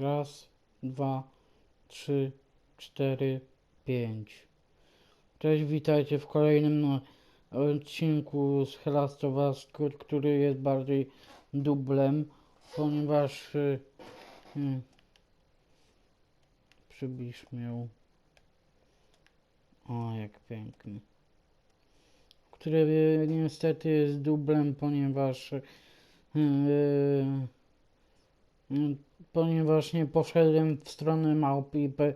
Raz, dwa, trzy, cztery, pięć. Cześć, witajcie w kolejnym odcinku z Helasto Vaskur, który jest bardziej dublem, ponieważ y, y, przybliż miał o jak piękny który niestety jest dublem, ponieważ y, y, ponieważ nie poszedłem w stronę małpy i pe-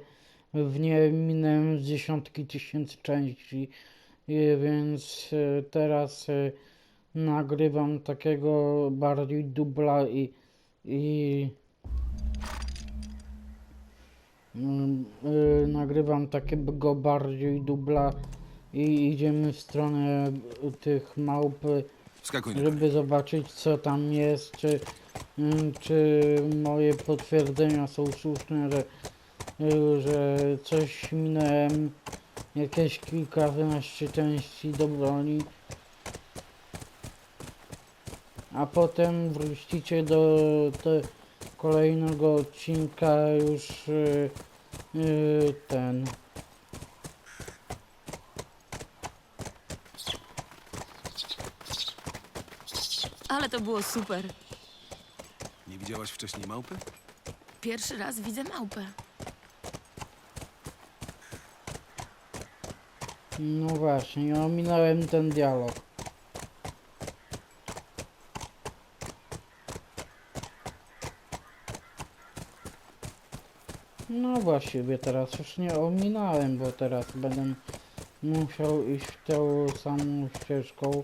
w nie minąłem z dziesiątki tysięcy części, więc y, teraz y, nagrywam takiego bardziej dubla i, i mm, y, nagrywam takiego bardziej dubla i idziemy w stronę tych małp, żeby zobaczyć co tam jest, czy, mm, czy moje potwierdzenia są słuszne, że, y, że coś minąłem, jakieś kilkanaście części do broni. A potem wrócicie do te kolejnego odcinka już y, y, ten. Ale to było super. Nie widziałaś wcześniej małpy? Pierwszy raz widzę małpę. No właśnie, ja ominąłem ten dialog. No właściwie teraz już nie ominąłem, bo teraz będę musiał iść tą samą ścieżką.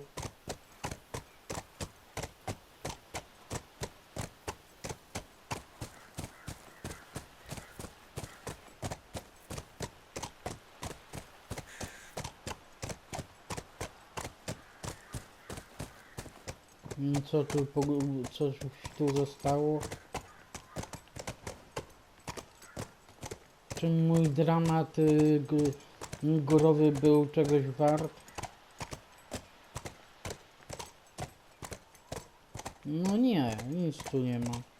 Co tu, coś tu zostało? Czy mój dramat y, górowy był czegoś wart? No nie, nic tu nie ma.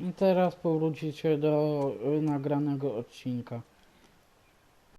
I teraz powrócicie do y, nagranego odcinka.